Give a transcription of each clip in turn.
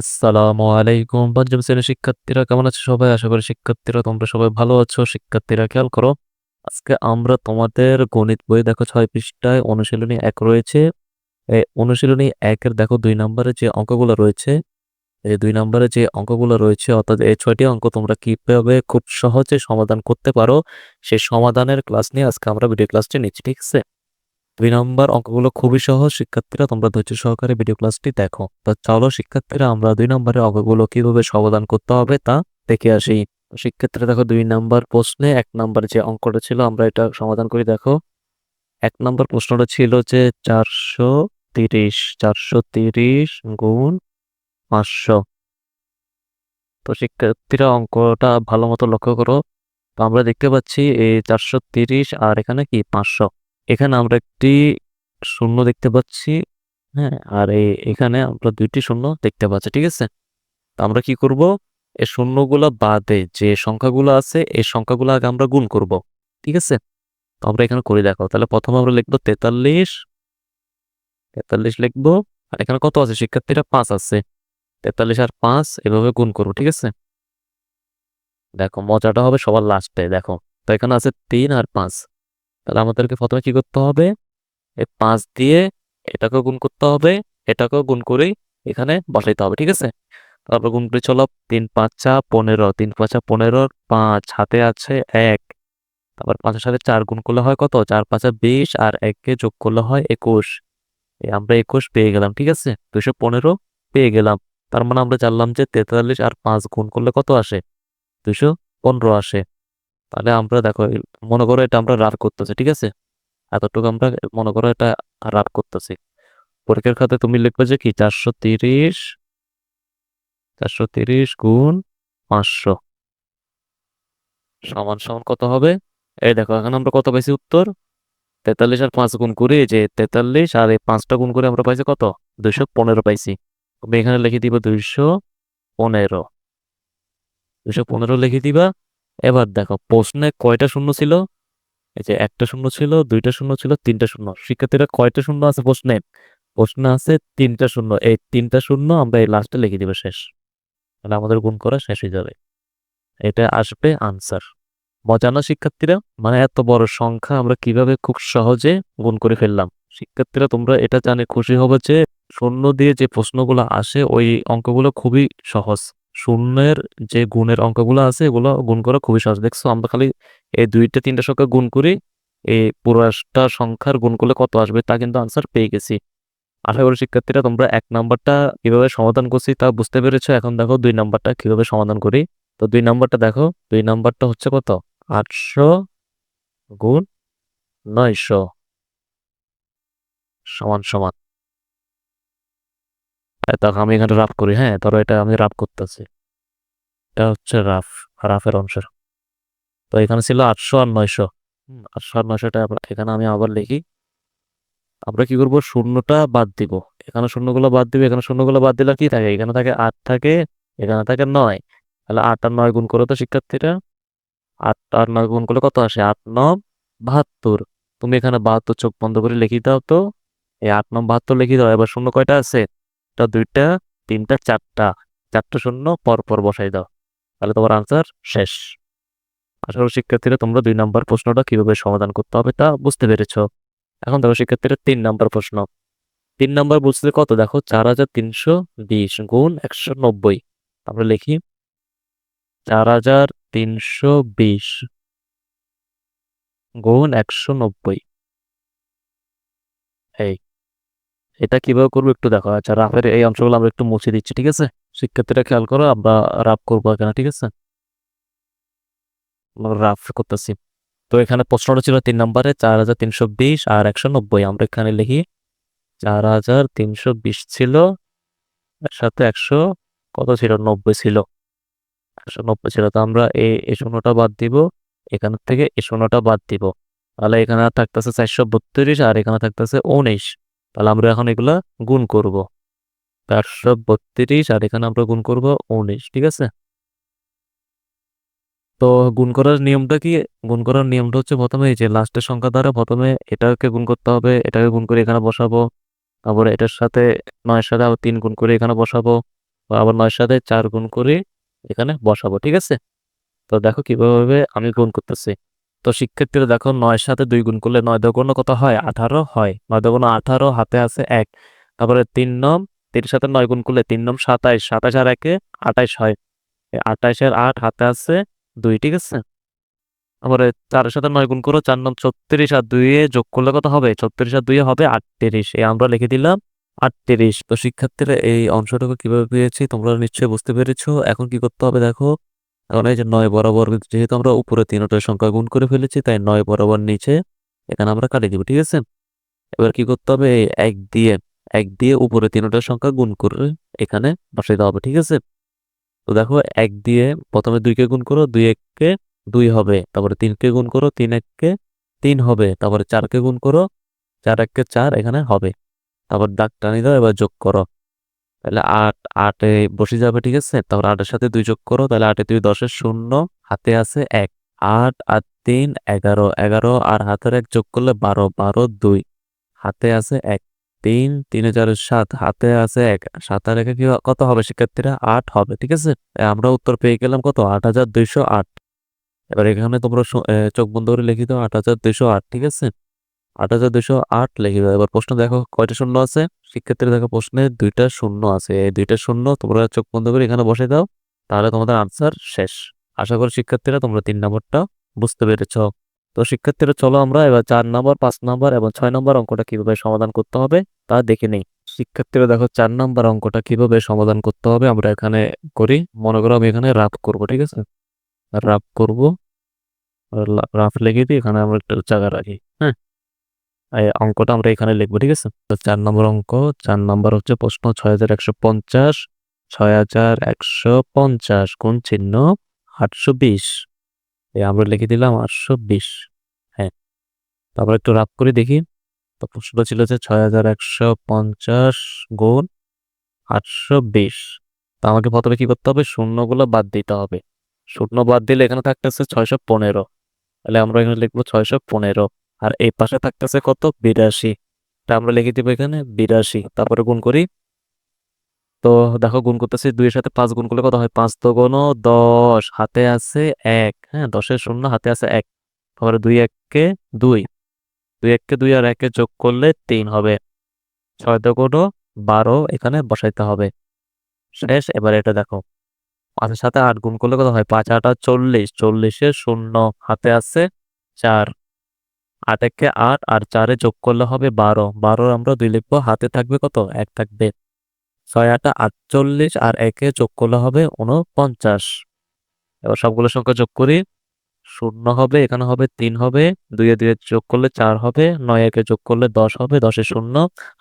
আসসালামু আলাইকুম। পঞ্চম শ্রেণির শিক্ষার্থীরা কেমন আছো সবাই? আশা করি শিক্ষার্থীরা তোমরা সবাই ভালো আছো। শিক্ষার্থীরা খেয়াল করো, আজকে আমরা তোমাদের গণিত বই দেখো ছয় পৃষ্ঠায় অনুশীলনী এক রয়েছে। এই অনুশীলনী একের দেখো দুই নম্বরে যে অঙ্কগুলো রয়েছে এই দুই নম্বরে যে অঙ্কগুলো রয়েছে, অর্থাৎ এই ছয়টি অঙ্ক তোমরা কীভাবে খুব সহজে সমাধান করতে পারো সেই সমাধানের ক্লাস নিয়ে আজকে আমরা ভিডিও ক্লাসটি নিচ্ছি, ঠিক আছে? দুই নম্বর অঙ্কগুলো খুবই সহজ, শিক্ষার্থীরা তোমরা ধৈর্য সহকারে ভিডিও ক্লাসটি দেখো। তো চলো শিক্ষার্থীরা, আমরা দুই নম্বরের অঙ্কগুলো কীভাবে সমাধান করতে হবে তা দেখে আসি। শিক্ষার্থীরা দেখো দুই নম্বর প্রশ্নে, এক নাম্বার যে অঙ্কটা ছিল, আমরা এটা সমাধান করি, দেখো। এক নম্বর প্রশ্নটা ছিল যে চারশো তিরিশ চারশো তিরিশ গুণ পাঁচশো। তো শিক্ষার্থীরা, অঙ্কটা ভালো মতো লক্ষ্য করো। তো আমরা দেখতে পাচ্ছি এই চারশো তিরিশ আর এখানে কি, পাঁচশো। এখানে আমরা একটি শূন্য দেখতে পাচ্ছি হ্যাঁ আর এখানে আমরা দুইটি শূন্য দেখতে পাচ্ছি, ঠিক আছে? তো আমরা কি করব? এই শূন্যগুলো বাদে যে সংখ্যাগুলো আছে, এই সংখ্যাগুলো আগে আমরা গুণ করব, ঠিক আছে? তো আমরা এখানে করে, দেখো, তাহলে প্রথমে আমরা লিখব তেতাল্লিশ তেতাল্লিশ লিখব, আর এখানে কত আছে? শিক্ষার্থীরা পাঁচ আছে। তেতাল্লিশ আর পাঁচ এভাবে গুণ করব, ঠিক আছে? দেখো, মজাটা হবে সবার লাস্টে, দেখো। তো এখানে আছে তিন আর পাঁচ। তাহলে আমাদেরকে প্রথমে কি করতে হবে? এই পাঁচ দিয়ে এটাকেও গুণ করতে হবে, এটাকেও গুণ করেই এখানে বসাইতে হবে, ঠিক আছে? তারপর গুণ করে চলো, তিন পাঁচা পনেরো, তিন পাঁচা পনেরো পাঁচ, হাতে আছে এক। তারপর পাঁচের সাথে চার গুণ করলে হয় কত? চার পাঁচা বিশ আর এককে যোগ করলে হয় একুশ। আমরা একুশ পেয়ে গেলাম, ঠিক আছে? দুশো পনেরো পেয়ে গেলাম। তার মানে আমরা জানলাম যে তেতাল্লিশ আর পাঁচ গুণ করলে কত আসে? দুশো পনেরো আসে। তাহলে আমরা দেখো, মনে করো এটা আমরা রাফ করতেছি, ঠিক আছে? এতটুকু আমরা মনে করো এটা রাফ করতেছি। পরীক্ষার খাতে তুমি লিখবে যে কি? চারশো তিরিশ চারশো তিরিশ গুণ পাঁচশো। সমান সমান কত হবে? এই দেখো, এখন আমরা কত পাইছি উত্তর? তেতাল্লিশ আর পাঁচ গুণ করে যে তেতাল্লিশ আর এই পাঁচটা গুণ করে আমরা পাইছি কত? দুইশো পনেরো পাইছি। তুমি এখানে লিখে দিবা দুইশো পনেরো। দুইশো পনেরো লিখে দিবা এবার দেখো, প্রশ্নে কয়টা শূন্য ছিল? এই যে একটা শূন্য ছিল, দুইটা শূন্য ছিল, তিনটা শূন্য। শিক্ষার্থীরা কয়টা শূন্য আছে প্রশ্নে? প্রশ্নে আছে তিনটা শূন্য। এই তিনটা শূন্য আমরা এই লাস্টে লিখে দিব শেষ। তাহলে আমাদের গুণ করা শেষ হয়ে যাবে। এটা আসবে আনসার মজা না শিক্ষার্থীরা? মানে এত বড় সংখ্যা আমরা কীভাবে খুব সহজে গুণ করে ফেললাম? শিক্ষার্থীরা, তোমরা এটা জানে খুশি হবে যে শূন্য দিয়ে যে প্রশ্নগুলো আসে, ওই অঙ্কগুলো খুবই সহজ। শূন্যের যে গুণের অঙ্কগুলো আছে, এগুলো গুণ করা খুবই সহজ। দেখছ, আমরা খালি এই দুইটা, তিনটা সংখ্যা গুণ করি এই পুরোটা সংখ্যার গুণ করলে কত আসবে তা কিন্তু আনসার পেয়ে গেছি। আশা করি শিক্ষার্থীরা তোমরা এক নাম্বারটা কীভাবে সমাধান করছি তা বুঝতে পেরেছ। এখন দেখো দুই নাম্বারটা কীভাবে সমাধান করি। তো দুই নাম্বারটা দেখো, দুই নাম্বারটা হচ্ছে কত? আটশো গুণ নয়শো। সমান সমান। দেখো আমি এখানে রাফ করি। হ্যাঁ ধরো এটা আমি রাফ করতেছি। এটা হচ্ছে রাফ, রাফের অংশ তো এখানে ছিল আটশো আর নয়শো। আটশো আর নয়শোটা এখানে আমি আবার লিখি। আমরা কি করব? শূন্যটা বাদ দিব। এখানে শূন্যগুলো বাদ দিব, এখানে শূন্যগুলো বাদ দিলে কি থাকে? এখানে থাকে আট থাকে, এখানে থাকে নয়। তাহলে আট আর নয় গুণ করো তো শিক্ষার্থীরা। আট আর নয় গুণ করলে কত আসে? আট নয় বাহাত্তর। তুমি এখানে বাহাত্তর চোখ বন্ধ করে লিখি দাও তো। এই আট নয় বাহাত্তর লিখি দাও। এবার শূন্য কয়টা আছে? এটা দুইটা, তিনটা, চারটা। চারটা শূন্য পর পর বসাই দাও। তাহলে তোমার আনসার শেষ। আশা করি শিক্ষার্থীরা তোমরা দুই নাম্বার প্রশ্নটা কীভাবে সমাধান করতে হবে তা বুঝতে পেরেছ। এখন দেখো শিক্ষার্থীরা তিন নাম্বার প্রশ্ন। তিন নাম্বার বুঝতে কত? দেখো চার হাজার তিনশো বিশ গুণ একশো নব্বই। আমরা লিখি। চার হাজার তিনশো বিশ গুণ একশো নব্বই। এই। এটা কীভাবে করব একটু দেখো। আচ্ছা রাফের এই অংশগুলো আমরা একটু মুছে দিচ্ছি, ঠিক আছে? শিক্ষার্থীরা খেয়াল করো, আমরা রাফ করব এখানে, ঠিক আছে? রাফ করতেছি। তো এখানে প্রশ্নটা ছিল তিন নম্বরে, চার হাজার তিনশো বিশ আর একশো নব্বই। আমরা এখানে লিখি, চার হাজার তিনশো বিশ ছিল, এর সাথে একশো কত ছিল? নব্বই ছিল। একশো নব্বই ছিল। তো আমরা এই এই শূন্যটা বাদ দিব, এখান থেকে এই শূন্যটা বাদ দিব। তাহলে এখানে থাকতেছে চারশো বত্রিশ আর এখানে থাকতেছে উনিশ। তাহলে আমরা এখন এগুলা গুণ করব। চারশো বত্রিশ আর এখানে আমরা গুণ করব উনিশ, ঠিক আছে? তো গুণ করার নিয়মটা কি? গুণ করার নিয়মটা হচ্ছে প্রথমে এই যে লাস্টের সংখ্যা দ্বারা প্রথমে এটাকে গুণ করতে হবে, এটাকে গুণ করে এখানে বসাবো। তারপরে এটার সাথে নয়ের সাথে আবার তিন গুণ করে এখানে বসাবো। আবার নয়ের সাথে চার গুণ করে এখানে বসাবো, ঠিক আছে? তো দেখো কীভাবে আমি গুণ করতেছি। তো শিক্ষার্থীরা দেখো নয়ের সাথে দুই গুণ করলে নয় দগুণ কত হয়? আঠারো হয়। নয় দগুণ আঠারো, হাতে আছে এক। তারপরে তিন নম তিন সাথে নয় গুণ করলে তিন নম সাতাইশ। সাতাইশ আর একে আঠাইশ হয়। আঠাইশের আট হাতে আছে দুই, ঠিক আছে? তারপরে চারের সাথে নয় গুণ করো, চার নম ছত্রিশ আর দুইয়ে যোগ করলে কত হবে? ছত্রিশ আর দুইয়ে হবে আটত্রিশ। এই আমরা লিখে দিলাম আটত্রিশ। তো শিক্ষার্থীরা এই অংশটুকু কীভাবে পেয়েছি তোমরা নিশ্চয়ই বুঝতে পেরেছ। এখন কি করতে হবে দেখো? এখন এই যে নয় বরাবর যেহেতু আমরা উপরে তিনটার সংখ্যা গুণ করে ফেলেছি, তাই নয় বরাবর নিচে এখানে আমরা কাটিয়ে দিব, ঠিক আছে? এবার কি করতে হবে? এক দিয়ে এক দিয়ে উপরে তিনটার সংখ্যা গুণ করে এখানে বসাই দেওয়া হবে, ঠিক আছে? তো দেখো, এক দিয়ে প্রথমে দুইকে গুণ করো, দুই এককে দুই হবে, তারপরে তিনকে গুণ করো, তিন এককে তিন হবে, তারপরে চারকে গুণ করো, চার এককে চার এখানে হবে। তারপর দাগ টানি দাও, এবার যোগ করো। তাহলে আট, আটে বসে যাবে, ঠিক আছে? তারপর আটের সাথে দুই যোগ করো, তাহলে আটে দুই দশের শূন্য, হাতে আছে এক। আট আর তিন, এগারো। এগারো আর হাতের এক যোগ করলে বারো বারো দুই। হাতে আছে এক। তিন তিন চারের সাত। হাতে আছে এক। সাত আর একে কি কত হবে শিক্ষার্থীরা? আট হবে, ঠিক আছে? আমরা উত্তর পেয়ে গেলাম কত? আট হাজার দুইশো আট। এবার এখানে তোমরা চোখ বন্ধ করে লিখি দাও আট হাজার দুইশো আট, ঠিক আছে? আট হাজার দুশো আট লিখে দাও এবার প্রশ্ন দেখো, কয়টা শূন্য আছে? শিক্ষার্থীরা দেখো প্রশ্নে দুইটা শূন্য আছে। এই দুইটা শূন্য তোমরা চোখ বন্ধ করে এখানে বসে দাও, তাহলে তোমাদের আনসার শেষ। আশা করি শিক্ষার্থীরা তোমরা তিন নম্বরটা বুঝতে পেরেছ। তো শিক্ষার্থীরা, চলো আমরা এবার চার নম্বর, পাঁচ নম্বর এবং ছয় নম্বর অঙ্কটা কীভাবে সমাধান করতে হবে তা দেখে নেই। শিক্ষার্থীরা দেখো, চার নম্বর অঙ্কটা কীভাবে সমাধান করতে হবে আমরা এখানে করি। মনে করো আমি এখানে রাফ করব, ঠিক আছে? রাফ করব। রাফ লিখে দিই, এখানে আমরা একটা জায়গা রাখি হ্যাঁ? অঙ্কটা আমরা এখানে লিখব, ঠিক আছে? তো চার নম্বর অঙ্ক, চার নম্বর হচ্ছে প্রশ্ন ছয় হাজার একশো পঞ্চাশ, ছয় হাজার একশো পঞ্চাশ কোন চিহ্ন আটশো বিশ। আমরা লিখে দিলাম আটশো বিশ। হ্যাঁ তারপর একটু রাফ করে দেখি। তো প্রশ্নটা ছিল যে ছয় হাজার একশো পঞ্চাশ গুণ আটশো বিশ। তো আমাকে প্রথমে কি করতে হবে? শূন্যগুলো বাদ দিতে হবে। শূন্য বাদ দিলে এখানে থাকতেছে ছয়শো পনেরো। তাহলে আমরা এখানে লিখব ছয়শো পনেরো। আর এই পাশে থাকতেছে কত? বিরাশি। তা আমরা লিখে দিব এখানে বিরাশি। তারপরে গুণ করি। তো দেখো গুণ করতেছি দুইয়ের সাথে পাঁচ গুণ করলে কত হয়? পাঁচ তো গুণ দশ। হাতে আছে এক। হ্যাঁ দশের শূন্য, হাতে আছে এক। তারপরে দুই এককে দুই। দুই এককে দুই আর একে যোগ করলে তিন হবে। ছয় তো গুণ বারো এখানে বসাইতে হবে। শেষ, এবার এটা দেখো। পাঁচের সাথে আট গুণ করলে কত হয়? পাঁচ, আট চল্লিশ। চল্লিশের শূন্য। হাতে আছে চার। আট একে আট আর চারে যোগ করলে হবে বারো। বারো আমরা দুই লিখব, হাতে থাকবে কত? এক থাকবে। ছয় আটা আটচল্লিশ আর একে যোগ করলে হবে উনপঞ্চাশ এবার সবগুলো সংখ্যা যোগ করি। শূন্য হবে, এখানে হবে তিন হবে, দুইয়ে দুইয়ে যোগ করলে চার হবে, নয় একে যোগ করলে দশ হবে, দশে শূন্য,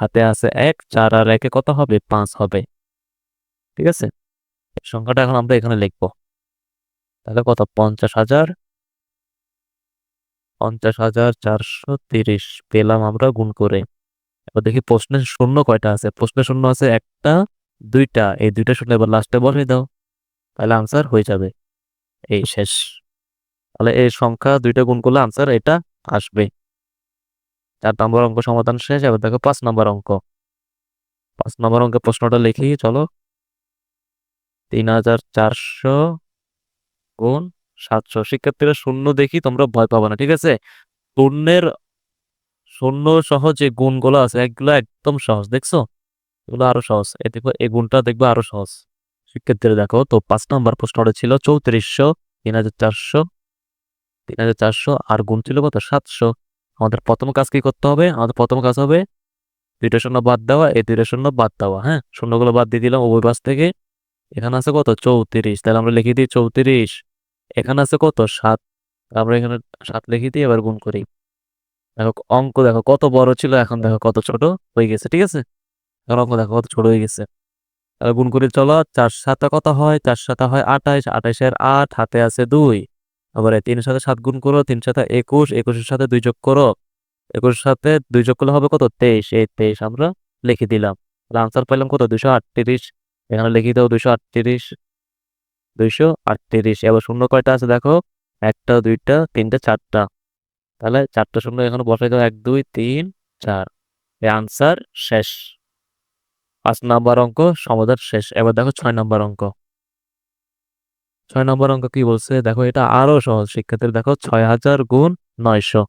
হাতে আছে এক, চার আর একে কত হবে? পাঁচ হবে। ঠিক আছে? সংখ্যাটা এখন আমরা এখানে লিখব। তাহলে কত? পঞ্চাশ হাজার। পঞ্চাশ হাজার চারশো তিরিশ। পেলাম আমরা গুণ করে। এবার দেখি প্রশ্নের শূন্য কয়টা আছে? প্রশ্নের শূন্য আছে একটা, দুইটা। এই দুইটা শূন্য এবার লাস্টে বসিয়ে দাও। তাহলে আনসার হয়ে যাবে। এই শেষ। তাহলে এই সংখ্যা দুইটা গুণ করলে আনসার এটা আসবে। চার নম্বর অঙ্ক সমাধান শেষ। এবার দেখো পাঁচ নম্বর অঙ্ক। পাঁচ নম্বর অঙ্কের প্রশ্নটা লিখি, চলো। তিন হাজার চারশো গুণ সাতশো শিক্ষার্থীরা শূন্য দেখি তোমরা ভয় পাবে না, ঠিক আছে? শূন্যের, শূন্য সহ যে গুণগুলো আছে, এগুলো একদম সহজ, দেখছ? এগুলো আরও সহজ। এ দেখো, এই গুণটা দেখবে আরও সহজ। শিক্ষার্থীরা দেখো, তো পাঁচ নম্বর প্রশ্নটা ছিল, চৌত্রিশশো, তিন হাজার চারশো, তিন হাজার চারশো, আর গুণ ছিল কত? সাতশো। আমাদের প্রথম কাজ কি করতে হবে? আমাদের প্রথম কাজ হবে দুইটা শূন্য বাদ দেওয়া, এই দুইটা শূন্য বাদ দেওয়া হ্যাঁ? শূন্যগুলো বাদ দিয়ে দিলাম পাশ থেকে। এখানে আছে কত? চৌত্রিশ। তাহলে আমরা লিখে দিই চৌত্রিশ। এখানে আছে কত? সাত। আমরা এখানে সাত লিখে দিই এবার গুণ করি। দেখো, অঙ্ক দেখো, কত বড় ছিল? এখন দেখো কত ছোট? হয়ে গেছে, ঠিক আছে? এখন অঙ্ক দেখো, কত ছোট হয়ে গেছে। তাহলে গুণ করে চলো, চার সাথে কত হয়? চার সাথে হয় আঠাইশ আঠাইশের আট, হাতে আছে দুই। আবার তিনের সাথে সাত গুণ করো তিন সাথে একুশ। একুশের সাথে দুই যোগ করো। একুশের সাথে দুই যোগ করলে হবে কত? তেইশ। এই তেইশ আমরা লিখে দিলাম। আনসার পাইলাম কত? দুশো আটত্রিশ। এখানে লিখে দাও দুশো আটত্রিশ। দুইশো আটত্রিশ। এবার শূন্য কয়টা আছে দেখো? একটা, দুইটা, তিনটা, চারটা। তাহলে চারটা শূন্য এখানে বসাই দাও। এক, দুই, তিন, চার। এই আনসার শেষ। পাঁচ নাম্বার অঙ্ক, সমাধান শেষ। এবার দেখো ছয় নাম্বার অঙ্ক। ছয় নম্বর অঙ্ক কি বলছে? দেখো এটা আরও সহজ। শিক্ষার্থীর দেখো, ছয় হাজার গুণ নয়শো।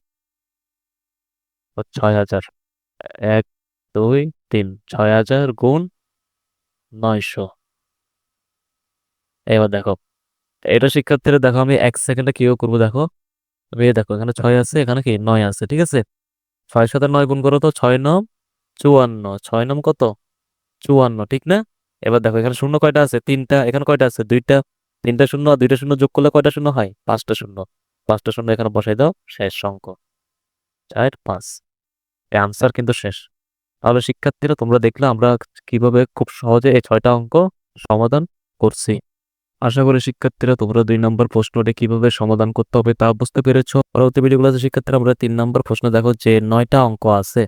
ছয় হাজার। এক, দুই, তিন। ছয় হাজার গুণ নয়শো। এবার দেখো, এটা শিক্ষার্থীরা, দেখো আমি এক সেকেন্ডে কিও করব, দেখো। এই দেখো, এখানে ছয় আছে, এখানে কি? নয় আছে, ঠিক আছে? ছয়ের সাথে নয় গুণ করো তো, ছয় নম চুয়ান্ন। ছয় নম কত? চুয়ান্ন, ঠিক না? এবার দেখো, এখানে শূন্য কয়টা আছে? তিনটা, এখানে কয়টা আছে? দুইটা। তিনটা শূন্য আর দুইটা শূন্য যোগ করলে কয়টা শূন্য হয়? পাঁচটা শূন্য। পাঁচটা শূন্য এখানে বসাই দাও, শেষ অঙ্ক। চার, পাঁচ। এই আনসার কিন্তু শেষ। তাহলে শিক্ষার্থীরা, তোমরা দেখলে আমরা কীভাবে খুব সহজে এই ছয়টা অঙ্ক সমাধান করছি। আশা করি শিক্ষার্থীরা তোমরা দুই নম্বর প্রশ্নটি কীভাবে সমাধান করতে হবে তা বুঝতে পেরেছ। পরবর্তী ভিডিও ক্লাসে শিক্ষার্থীরা আমরা তিন নম্বর প্রশ্ন দেখো যে নয়টা অঙ্ক আছে।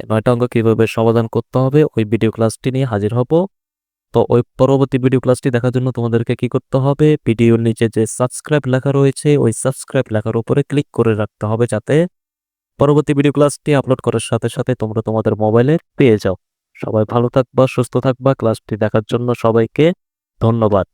নয়টা অঙ্ক কীভাবে সমাধান করতে হবে ওই ভিডিও ক্লাসটি নিয়ে হাজির হব। তো ওই পরবর্তী ভিডিও ক্লাসটি দেখার জন্য তোমাদেরকে কি করতে হবে? ভিডিওর নিচে যে সাবস্ক্রাইব লেখা রয়েছে, ওই সাবস্ক্রাইব লেখার উপরে ক্লিক করে রাখতে হবে যাতে পরবর্তী ভিডিও ক্লাসটি আপলোড করার সাথে সাথে তোমরা তোমাদের মোবাইলে পেয়ে যাও। সবাই ভালো থাকবা, সুস্থ থাকবা। ক্লাসটি দেখার জন্য সবাইকে ধন্যবাদ।